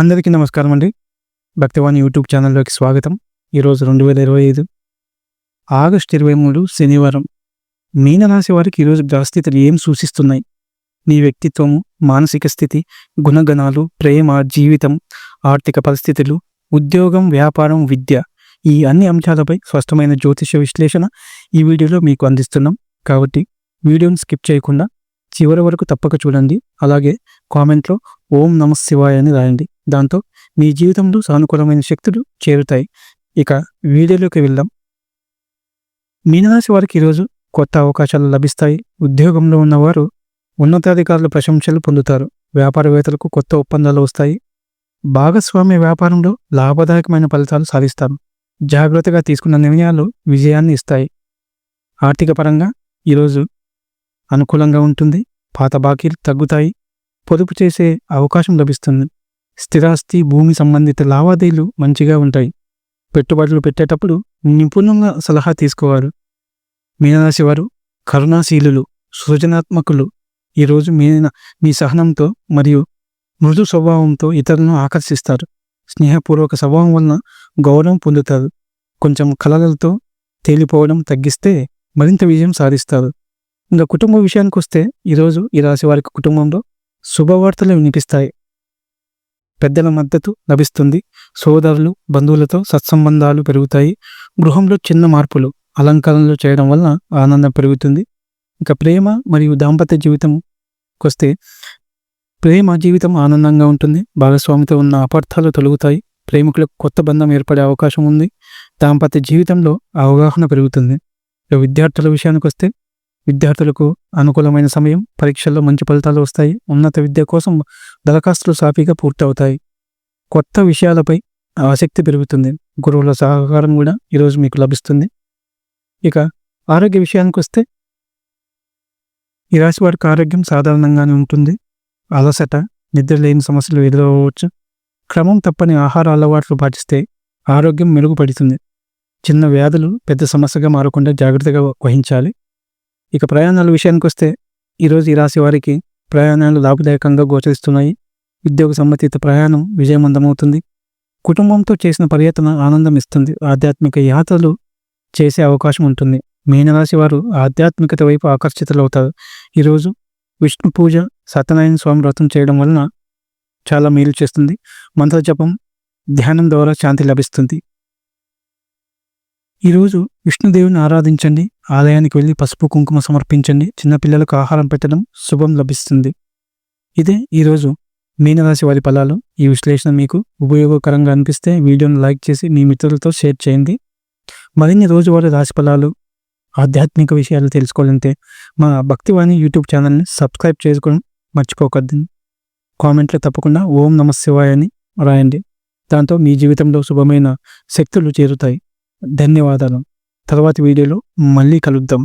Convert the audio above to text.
అందరికీ నమస్కారం అండి. భక్తివాణి యూట్యూబ్ ఛానల్లోకి స్వాగతం. ఈరోజు రెండు వేల ఇరవై ఐదు ఆగస్ట్ ఇరవై మూడు శనివారం. మీనరాశి వారికి ఈరోజు గ్రహస్థితులు ఏం సూచిస్తున్నాయి? నీ వ్యక్తిత్వము మానసిక స్థితి గుణగణాలు ప్రేమ జీవితం ఆర్థిక పరిస్థితులు ఉద్యోగం వ్యాపారం విద్య ఈ అన్ని అంశాలపై స్పష్టమైన జ్యోతిష విశ్లేషణ ఈ వీడియోలో మీకు అందిస్తున్నాం. కాబట్టి వీడియోని స్కిప్ చేయకుండా చివరి వరకు తప్పక చూడండి. అలాగే కామెంట్లో ఓం నమ శివాయ అని రాయండి. దాంతో మీ జీవితంలో సానుకూలమైన శక్తులు చేరుతాయి. ఇక వీడియోలోకి వెళ్దాం. మీనరాశి వారికి ఈరోజు కొత్త అవకాశాలు లభిస్తాయి. ఉద్యోగంలో ఉన్నవారు ఉన్నతాధికారుల ప్రశంసలు పొందుతారు. వ్యాపారవేత్తలకు కొత్త ఒప్పందాలు వస్తాయి. భాగస్వామ్య వ్యాపారంలో లాభదాయకమైన ఫలితాలు సాధిస్తారు. జాగ్రత్తగా తీసుకున్న నిర్ణయాలు విజయాన్ని ఇస్తాయి. ఆర్థిక పరంగా ఈరోజు అనుకూలంగా ఉంటుంది. పాత బాకీలు తగ్గుతాయి. పొదుపు చేసే అవకాశం లభిస్తుంది. స్థిరాస్తి భూమి సంబంధిత లావాదేవీలు మంచిగా ఉంటాయి. పెట్టుబడులు పెట్టేటప్పుడు నిపుణుల సలహా తీసుకోవారు. మీనరాశి వారు కరుణాశీలులు సృజనాత్మకులు. ఈరోజు మీన మీ సహనంతో మరియు మృదు స్వభావంతో ఇతరులను ఆకర్షిస్తారు. స్నేహపూర్వక స్వభావం వలన గౌరవం పొందుతారు. కొంచెం కలలతో తేలిపోవడం తగ్గిస్తే మరింత విజయం సాధిస్తారు. ఇంకా కుటుంబ విషయానికి వస్తే ఈరోజు ఈ రాశి వారికి కుటుంబంలో శుభవార్తలు వినిపిస్తాయి. పెద్దల మద్దతు లభిస్తుంది. సోదరులు బంధువులతో సత్సంబంధాలు పెరుగుతాయి. గృహంలో చిన్న మార్పులు అలంకరణలు చేయడం వలన ఆనందం పెరుగుతుంది. ఇంకా ప్రేమ మరియు దాంపత్య జీవితం వస్తే ప్రేమ జీవితం ఆనందంగా ఉంటుంది. భాగస్వామితో ఉన్న అపార్థాలు తొలగుతాయి. ప్రేమికులకు కొత్త బంధం ఏర్పడే అవకాశం ఉంది. దాంపత్య జీవితంలో అవగాహన పెరుగుతుంది. విద్యార్థుల విషయానికి వస్తే విద్యార్థులకు అనుకూలమైన సమయం పరీక్షల్లో మంచి ఫలితాలు వస్తాయి. ఉన్నత విద్య కోసం దరఖాస్తులు సాఫీగా పూర్తవుతాయి. కొత్త విషయాలపై ఆసక్తి పెరుగుతుంది. గురువుల సహకారం కూడా ఈరోజు మీకు లభిస్తుంది. ఇక ఆరోగ్య విషయానికి వస్తే ఈ రాశి వారికి ఆరోగ్యం సాధారణంగానే ఉంటుంది. అలసట నిద్ర లేని సమస్యలు ఎదురవ్వచ్చు క్రమం తప్పని ఆహార అలవాట్లు పాటిస్తే ఆరోగ్యం మెరుగుపడుతుంది. చిన్న వ్యాధులు పెద్ద సమస్యగా మారకుండా జాగ్రత్తగా వహించాలి. ఇక ప్రయాణాల విషయానికి వస్తే ఈరోజు ఈ రాశి వారికి ప్రయాణాలు లాభదాయకంగా గోచరిస్తున్నాయి. ఉద్యోగ సంబంధిత ప్రయాణం విజయవంతమవుతుంది. కుటుంబంతో చేసిన పర్యటన ఆనందం ఇస్తుంది. ఆధ్యాత్మిక యాత్రలు చేసే అవకాశం ఉంటుంది. మీనరాశి వారు ఆధ్యాత్మికత వైపు ఆకర్షితులవుతారు. ఈరోజు విష్ణు పూజ సత్యనారాయణ స్వామి వ్రతం చేయడం వలన చాలా మేలు చేస్తుంది. మంత్ర జపం ధ్యానం ద్వారా శాంతి లభిస్తుంది. ఈరోజు విష్ణుదేవుని ఆరాధించండి. ఆలయానికి వెళ్ళి పసుపు కుంకుమ సమర్పించండి. చిన్నపిల్లలకు ఆహారం పెట్టడం శుభం లభిస్తుంది. ఇదే ఈరోజు మీనరాశి వారి ఫలాలు. ఈ విశ్లేషణ మీకు ఉపయోగకరంగా అనిపిస్తే వీడియోను లైక్ చేసి మీ మిత్రులతో షేర్ చేయండి. మరిన్ని రోజువారి రాశి ఫలాలు ఆధ్యాత్మిక విషయాలు తెలుసుకోవాలంటే మా భక్తివాణి యూట్యూబ్ ఛానల్ని సబ్స్క్రైబ్ చేసుకోవడం మర్చిపోకద్దు. కామెంట్లో తప్పకుండా ఓం నమ శివాయ అని రాయండి. దాంతో మీ జీవితంలో శుభమైన శక్తులు చేరుతాయి. ధన్యవాదాలు. తర్వాతి వీడియోలో మళ్ళీ కలుద్దాం.